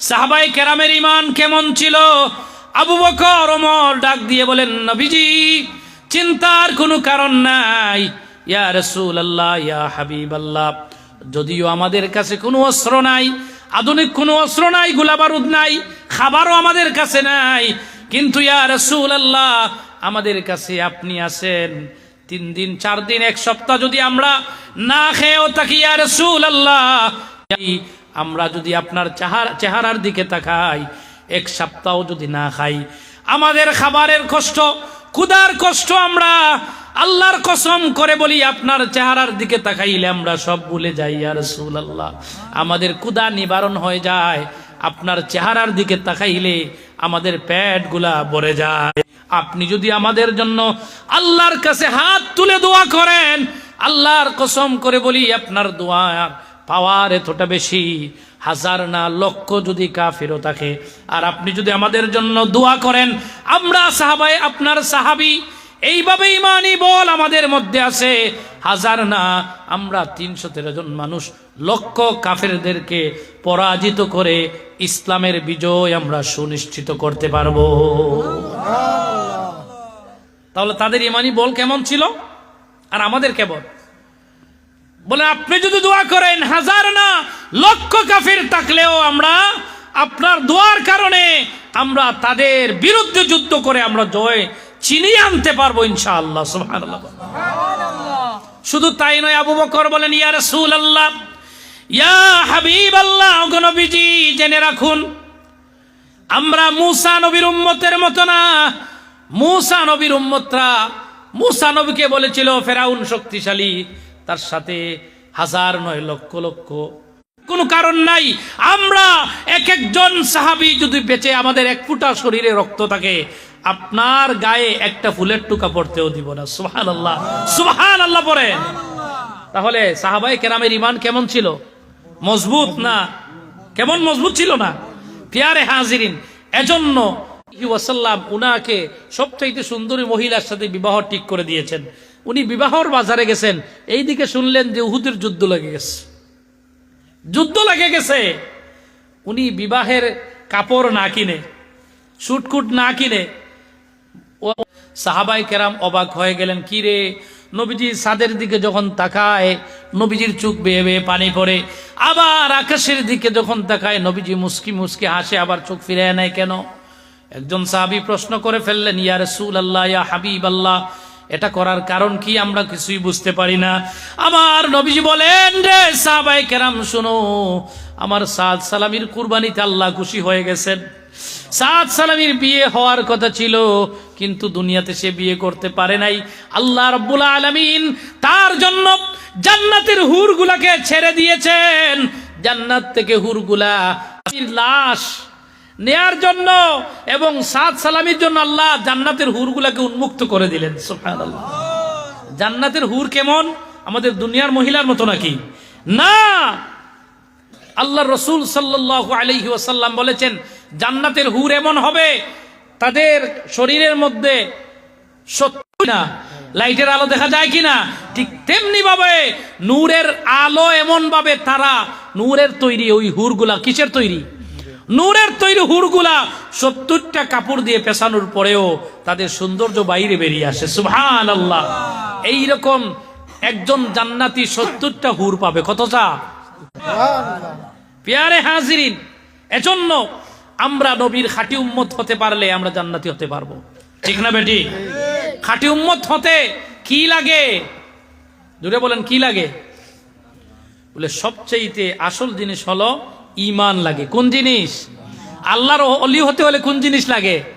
সাহাবাই কেরামের ইমান কেমন ছিল? আবু বকর, ওমর ডাক দিয়ে বলেন, নবীজি, চিন্তার কোনো কারণ নাই। ইয়া রসুল আল্লাহ ইয়া হাবিব আল্লাহ যদিও আমাদের কাছে কোনো অস্ত্র নাই, আধুনিক কোনো অস্ত্র নাই, গোলাবারুদ নাই, খাবারও আমাদের কাছে নাই, কিন্তু ইয়া রসুল আল্লাহ আমাদের কাছে আপনি আছেন। তিন দিন, চার দিন, এক সপ্তাহ যদি আমরা না খেয়েও থাকি, ইয়া রসুল আল্লাহ আমরা যদি আপনার চেহারা চেহারার দিকে তাকাই, এক সপ্তাহ যদি না খাই, আমাদের খাবারের কষ্ট, ক্ষুধার কষ্ট আমরা আল্লাহর কসম করে বলি, আপনার চেহারার দিকে তাকাইলে আমরা সব ভুলে যাই আর রসুল আল্লাহ আমাদের ক্ষুধা নিবারণ হয়ে যায়, আপনার চেহারার দিকে তাকাইলে আমাদের পেটগুলা ভরে যায়। আপনি যদি আমাদের জন্য আল্লাহর কাছে হাত তুলে দোয়া করেন, আল্লাহর কসম করে বলি, আপনার দোয়া পাওয়ার এতটা বেশি, হাজার না লক্ষ যদি কাফিরও থাকে। আর আপনি যদি আমাদের জন্য দোয়া করেন, আমরা সাহাবাই আপনার সাহাবি এইভাবে ইমানি বল আমাদের মধ্যে আছে। হাজার না, আমরা তিনশো তেরো জন মানুষ, লক্ষ কাফেরদেরকে পরাজিত করে ইসলামের বিজয় আমরা সুনিশ্চিত করতে পারব। তাহলে তাদের ইমানি বল কেমন ছিল? আর আমাদের কেমন? বলে আপনি যদি দোয়া করেন হাজার না লক্ষ কাফির থাকলেও আমরা আপনার দোয়ার কারণে আমরা তাদের বিরুদ্ধে যুদ্ধ করে আমরা জয় চিনিয়ে আনতে পারব ইনশাআল্লাহ সুবহানাল্লাহ। শুধু তাই নয় আবু বকর বলেন ইয়া রাসূল আল্লাহ ইয়া হাবিব আল্লাহ নবীজি জেনে রাখুন আমরা মুসা নবীর উম্মতের মতো না। মুসা নবীর উম্মতরা মুসা নবীকে বলেছিল ফেরাউন শক্তিশালী তার সাথে হাজার নয় লক্ষ লক্ষ। কোনো কারণ নাই। আমরা এক একজন সাহাবি যদি বেঁচে আমাদের এক ফুটা শরীরে রক্ত থাকে, আপনার গায়ে একটা ফুলের টুকা পড়তেও দিব না। সুহান আল্লাহ সুহান আল্লাহ পড়েন তাহলে সাহাবাই কেরামের ইমান কেমন ছিল? মজবুত না? কেমন মজবুত ছিল না? পিয়ারে হাজিরিন, এজন্য ওয়াসাল্লাম উনাকে সবচাইতে সুন্দরী মহিলার সাথে বিবাহ ঠিক করে দিয়েছেন। উনি বিবাহর বাজারে গেছেন। এই দিকে শুনলেন যে উহুদের যুদ্ধ লেগে গেছে। যুদ্ধ লেগে গেছে। উনি বিবাহের কাপড় না কিনে শুটকুট না কিনে সাহাবাই কেরাম অবাক হয়ে গেলেন, কি রে? নবীজি সাদের দিকে যখন তাকায়, নবীজির চোখ বেয়ে বেয়ে পানি পড়ে। আবার আকাশের দিকে যখন তাকায়, নবীজি মুস্কি মুস্কি হাসে, আবার চোখ ফিরে নেয় কেন? একজন সাহাবি প্রশ্ন করে ফেললেন, ইয়া রসুল আল্লাহ ইয়া হাবিব আল্লাহ এটা করার কারণ কি আমরা কিছুই বুঝতে পারি না। আমার নবীজি বলেন, রে সাহাবাই কেরাম, শোনো, আমার সাদ সালামির কুরবানিতে আল্লাহ খুশি হয়ে গেছেন। সাদ সালামির বিয়ে হওয়ার কথা ছিল, কিন্তু দুনিয়াতে সে বিয়ে করতে পারে নাই। আল্লাহ রব্বুল আলমিন তার জন্য জান্নাতের হুরগুলাকে ছেড়ে দিয়েছেন। জান্নাত থেকে হুরগুলা লাশ নেয়ার জন্য এবং সাদ সালামির জন্য আল্লাহ জান্নাতের হুরগুলাকে উন্মুক্ত করে দিলেন জান্নাতের হুর কেমন? আমাদের দুনিয়ার মহিলার মতো নাকি? না! আল্লাহ রসুল সাল্লাহ আলহি ওয়াসাল্লাম বলেছেন, জান্নাতের হুর এমন হবে, তাদের শরীরের মধ্যে সত্যি না, লাইটের আলো দেখা যায় কিনা? ঠিক তেমনি ভাবে নূরের আলো এমন ভাবে তারা, নূরের তৈরি, ওই হুরগুলা কিসের তৈরি? নূরের তৈরি হুরগুলা সত্তরটা কাপড় দিয়ে পেছানোর পরেও তাদের সৌন্দর্য বাইরে বেরিয়ে আসে। সুহান আল্লাহ এইরকম একজন জান্নাতি সত্তরটা হুর পাবে। কতটা পেয়ারে হাজিরিন। এজন্য আমরা নবীর খাঁটি উম্মত হতে পারলে আমরা জান্নাতি হতে পারব। ঠিক না বেটি? খাঁটি উম্মত হতে কি লাগে? দূরে বলেন, কি লাগে? বলে সবচেয়েতে আসল জিনিস হলো ইমান লাগে। কোন জিনিস? আল্লাহর অলি হতে হলে কোন জিনিস লাগে?